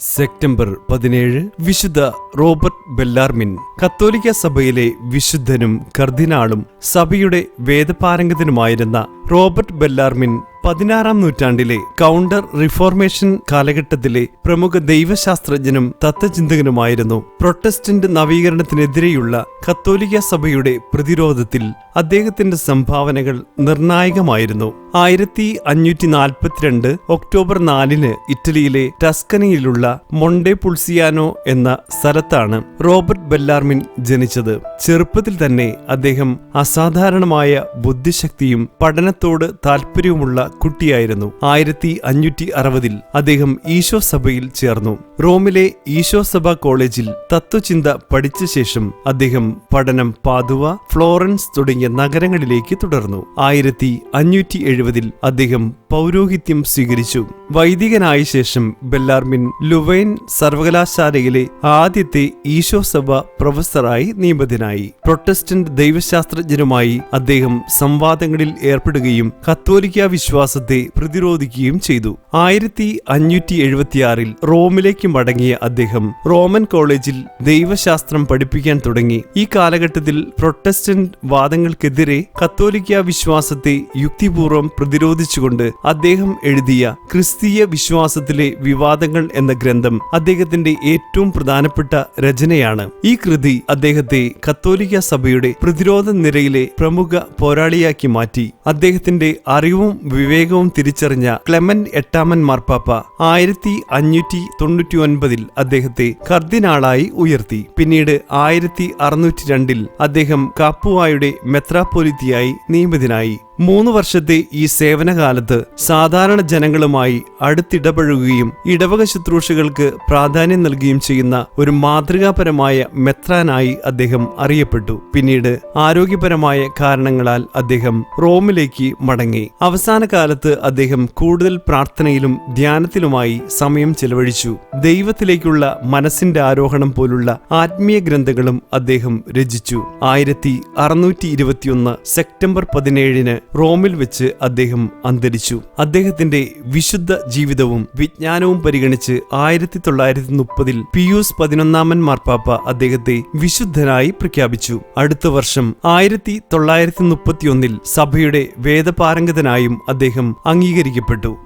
September പതിനേഴ് വിശുദ്ധ Robert Bellarmine കത്തോലിക്ക സഭയിലെ വിശുദ്ധനും കർദിനാളും സഭയുടെ വേദപാരംഗതനുമായിരുന്ന റോബർട്ട് ബെല്ലാർമിൻ പതിനാറാം നൂറ്റാണ്ടിലെ കൗണ്ടർ റിഫോർമേഷൻ കാലഘട്ടത്തിലെ പ്രമുഖ ദൈവശാസ്ത്രജ്ഞനും തത്വചിന്തകനുമായിരുന്നു. പ്രൊട്ടസ്റ്റന്റ് നവീകരണത്തിനെതിരെയുള്ള കത്തോലിക്ക സഭയുടെ പ്രതിരോധത്തിൽ അദ്ദേഹത്തിന്റെ സംഭാവനകൾ നിർണായകമായിരുന്നു. ആയിരത്തി അഞ്ഞൂറ്റി നാൽപ്പത്തിരണ്ട് ഒക്ടോബർ നാലിന് ഇറ്റലിയിലെ ടസ്കനയിലുള്ള മൊണ്ടെ പുൾസിയാനോ എന്ന സ്ഥലത്താണ് റോബർട്ട് ബെല്ലാർമിൻ ജനിച്ചത്. ചെറുപ്പത്തിൽ തന്നെ അദ്ദേഹം അസാധാരണമായ ബുദ്ധിശക്തിയും പഠനത്തോട് താല്പര്യവുമുള്ള കുട്ടിയായിരുന്നു. ആയിരത്തി അഞ്ഞൂറ്റി അറുപതിൽ അദ്ദേഹം ഈശോ സഭയിൽ ചേർന്നു. റോമിലെ ഈശോ സഭ കോളേജിൽ തത്വചിന്ത പഠിച്ച ശേഷം അദ്ദേഹം പഠനം പാതുവ ഫ്ലോറൻസ് തുടങ്ങിയ നഗരങ്ങളിലേക്ക് തുടർന്നു. ആയിരത്തി അഞ്ഞൂറ്റി എഴുപതിൽ അദ്ദേഹം പൗരോഹിത്യം സ്വീകരിച്ചു. വൈദികനായ ശേഷം ബെല്ലാർമിൻ ലുവൈൻ സർവകലാശാലയിലെ ആദ്യത്തെ ഈശോ സഭ പ്രൊഫസറായി നിയമിതനായി. പ്രൊട്ടസ്റ്റന്റ് ദൈവശാസ്ത്രജ്ഞരുമായി അദ്ദേഹം സംവാദങ്ങളിൽ ഏർപ്പെടുകയും കത്തോലിക്ക വിശ്വാസത്തെ പ്രതിരോധിക്കുകയും ചെയ്തു. ആയിരത്തി അഞ്ഞൂറ്റി എഴുപത്തിയാറിൽ റോമിലേക്ക് മടങ്ങിയ അദ്ദേഹം റോമൻ കോളേജിൽ ദൈവശാസ്ത്രം പഠിപ്പിക്കാൻ തുടങ്ങി. ഈ കാലഘട്ടത്തിൽ പ്രൊട്ടസ്റ്റന്റ് വാദങ്ങൾക്കെതിരെ കത്തോലിക്ക വിശ്വാസത്തെ യുക്തിപൂർവം പ്രതിരോധിച്ചുകൊണ്ട് അദ്ദേഹം എഴുതിയ ക്രിസ്തീയ വിശ്വാസത്തിലെ വിവാദങ്ങൾ എന്ന ഗ്രന്ഥം അദ്ദേഹത്തിന്റെ ഏറ്റവും പ്രധാനപ്പെട്ട രചനയാണ്. ഈ കൃതി അദ്ദേഹത്തെ കത്തോലിക്ക സഭയുടെ പ്രതിരോധ നിരയിലെ പ്രമുഖ പോരാളിയാക്കി മാറ്റി. അദ്ദേഹത്തിന്റെ അറിവും വിവേകവും തിരിച്ചറിഞ്ഞ ക്ലെമൻ എട്ടാമൻ മാർപ്പാപ്പ ആയിരത്തി അഞ്ഞൂറ്റി തൊണ്ണൂറ്റി ഒൻപതിൽ അദ്ദേഹത്തെ കർദിനാളായി ഉയർത്തി. പിന്നീട് ആയിരത്തി അറുന്നൂറ്റി രണ്ടിൽ അദ്ദേഹം കാപ്പുവായുടെ മെത്രാപ്പൊലിത്തിയായി നിയമിതനായി. മൂന്ന് വർഷത്തെ ഈ സേവനകാലത്ത് സാധാരണ ജനങ്ങളുമായി അടുത്തിടപഴകുകയും ഇടവക ശുശ്രൂഷകൾക്ക് പ്രാധാന്യം നൽകുകയും ചെയ്യുന്ന ഒരു മാതൃകാപരമായ മെത്രാനായി അദ്ദേഹം അറിയപ്പെട്ടു. പിന്നീട് ആരോഗ്യപരമായ കാരണങ്ങളാൽ അദ്ദേഹം റോമിലേക്ക് മടങ്ങി. അവസാന കാലത്ത് അദ്ദേഹം കൂടുതൽ പ്രാർത്ഥനയിലും ധ്യാനത്തിലുമായി സമയം ചെലവഴിച്ചു. ദൈവത്തിലേക്കുള്ള മനസ്സിന്റെ ആരോഹണം പോലുള്ള ആത്മീയ ഗ്രന്ഥങ്ങളും അദ്ദേഹം രചിച്ചു. ആയിരത്തി അറുന്നൂറ്റി ഇരുപത്തിയൊന്ന് സെപ്റ്റംബർ പതിനേഴിന് റോമിൽ വെച്ച് അദ്ദേഹം അന്തരിച്ചു. അദ്ദേഹത്തിന്റെ വിശുദ്ധ ജീവിതവും വിജ്ഞാനവും പരിഗണിച്ച് ആയിരത്തി തൊള്ളായിരത്തി മുപ്പതിൽ പിയൂസ് പതിനൊന്നാമൻ മാർപ്പാപ്പ അദ്ദേഹത്തെ വിശുദ്ധനായി പ്രഖ്യാപിച്ചു. അടുത്ത വർഷം ആയിരത്തി തൊള്ളായിരത്തി മുപ്പത്തിയൊന്നിൽ സഭയുടെ വേദപാരംഗതനായും അദ്ദേഹം അംഗീകരിക്കപ്പെട്ടു.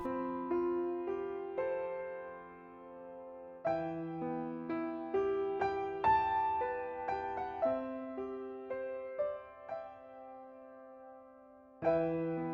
Música